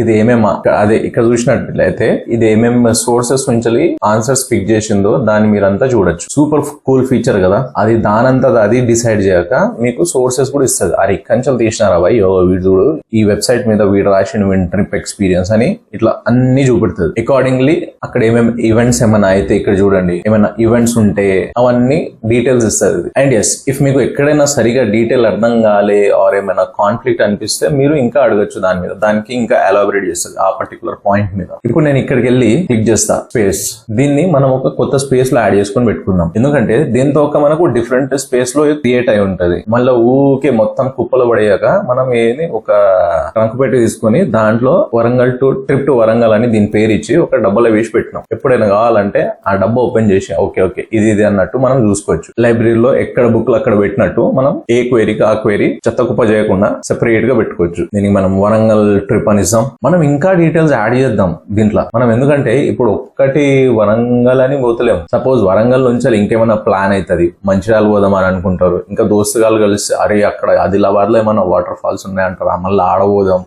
ఇది ఏమేమి అదే ఇక్కడ చూసినట్లయితే ఇది ఏమేమి సోర్సెస్ నుంచి ఆన్సర్స్ పిక్ చేసిందో దాన్ని మీరంతా చూడొచ్చు. సూపర్ కూల్ ఫీచర్ కదా. అది దానంతా అది డిసైడ్ చేయక మీకు సోర్సెస్ కూడా ఇస్తుంది. అరే కంచెలు తీసినారా భయ్ వీడు చూడు ఈ వెబ్సైట్ మీద వీడు రాసిన ట్రిప్ ఎక్స్పీరియన్స్ అని ఇట్లా అన్ని చూపెడుతుంది. అకార్డింగ్లీ అక్కడ ఏమేమి ఈవెంట్స్ ఏమైనా అయితే ఇక్కడ చూడండి. ఏమైనా ఈవెంట్స్ ఉంటే అవన్నీ డీటెయిల్స్ ఇస్తుంది అండ్ ఎస్ ఇఫ్ మీకు ఎక్కడైనా సరిగా డీటెయిల్ అర్థం కాలే ఆర్ ఏమైనా కాన్ఫ్లిక్ట్ అనిపిస్తే మీరు ఇంకా అడగచ్చు దాని మీద. దానికి ఇంకా ఎలాబరేట్ చేస్తుంది ఆ పర్టికులర్ పాయింట్ మీద. ఇప్పుడు నేను ఇక్కడికి వెళ్ళి క్లిక్ చేస్తా స్పేస్ దీన్ని మనం ఒక కొత్త స్పేస్లో యాడ్ చేసుకొని పెట్టుకుందాం. ఎందుకంటే దీంతో ఒక మనకు డిఫరెంట్ స్పేస్లో క్రియేట్ అయి ఉంటది. మళ్ళీ ఊకే మొత్తం కుప్పలు పడేయాక మనం ఏది ఒక ట్రంక్ పెట్టి తీసుకొని దాంట్లో Warangal to trip to Warangal అని దీని పేరు ఇచ్చి ఒక డబ్బాలో వేసి పెట్టినాం. ఎప్పుడైనా కావాలంటే ఆ డబ్బా ఓపెన్ చేసి ఓకే ఓకే ఇది ఇది అన్నట్టు మనం చూసుకోవచ్చు. లైబ్రరీలో ఎక్కడ బుక్లు అక్కడ పెట్టినట్టు మనం ఏ క్వైరీకి ఆ క్వైరీ చెత్త కుప్ప చేయకుండా సెపరేట్గా పెట్టుకోవచ్చు. దీనికి మనం వరంగల్ ట్రిప్ అనిస్తాం మనం ఇంకా డీటెయిల్స్ యాడ్ చేద్దాం దీంట్లో. మనం ఎందుకంటే ఇప్పుడు ఒక్కటి వరంగల్ అని పోతలేం. సపోజ్ వరంగల్ నుంచి ఇంకేమైనా ప్లాన్ అవుతుంది మంచిర్యాల పోదాం అని అనుకుంటారు. ఇంకా దోస్తుగాలు కలిసి అరే అక్కడ ఆదిలాబాద్లో ఏమైనా వాటర్ ఫాల్స్ ఉన్నాయంటారా? మళ్ళీ ఆడబోదాం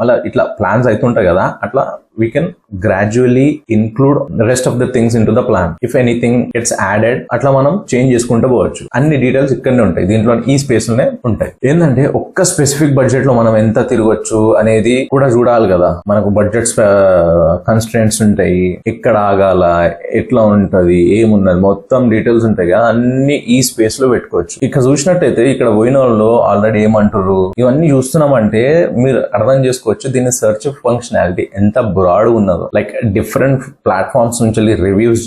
మళ్ళీ ఇట్లా ప్లాన్స్ అవుతుంటాయి కదా. అట్లా we can gradually include rest of the things in to the plan if anything it's added అట్లా మనం చేంజ్ చేసుకుంటూ పోవచ్చు. అన్ని డీటెయిల్స్ ఇక్కడనే ఉంటాయి. దీంట్లో ఈ స్పేస్లోనే ఉంటాయి. ఏంటంటే ఒక్క స్పెసిఫిక్ బడ్జెట్లో మనం ఎంత తిరగొచ్చు అనేది కూడా చూడాలి కదా. మనకు బడ్జెట్స్ కన్స్ట్రెంట్స్ ఉంటాయి. ఎక్కడ ఆగాల ఎట్లా ఉంటది ఏమున్నది మొత్తం డీటెయిల్స్ ఉంటాయి కదా. అన్ని ఈ స్పేస్లో పెట్టుకోవచ్చు. ఇక్కడ చూసినట్టయితే ఇక్కడ పోయిన వాళ్ళు ఆల్రెడీ ఏమంటారు ఇవన్నీ చూస్తున్నామంటే మీరు అర్థం చేసుకోవచ్చు దీని సెర్చ్ ఫంక్షనాలిటీ ఎంత బ్రాడ్ ఉన్నదో. లైక్ డిఫరెంట్ ప్లాట్ఫామ్స్ నుంచి రివ్యూస్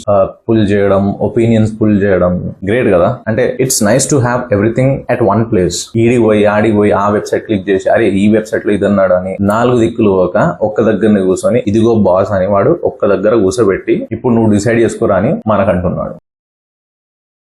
పుల్ uh, చేయడం ఒపీనియన్స్ పుల్ చేయడం గ్రేట్ కదా. అంటే it's nice to have everything at one place ఈడి పోయి ఆడికి పోయి ఆ వెబ్సైట్ క్లిక్ చేసి అరే ఈ వెబ్సైట్లో ఇది అన్నాడు అని నాలుగు దిక్కులు పోక ఒక్క దగ్గరనే కూర్చొని ఇదిగో బాస్ అని వాడు ఒక్క దగ్గర కూర్చోబెట్టి ఇప్పుడు నువ్వు డిసైడ్ చేసుకోరా అని మనకంటున్నాడు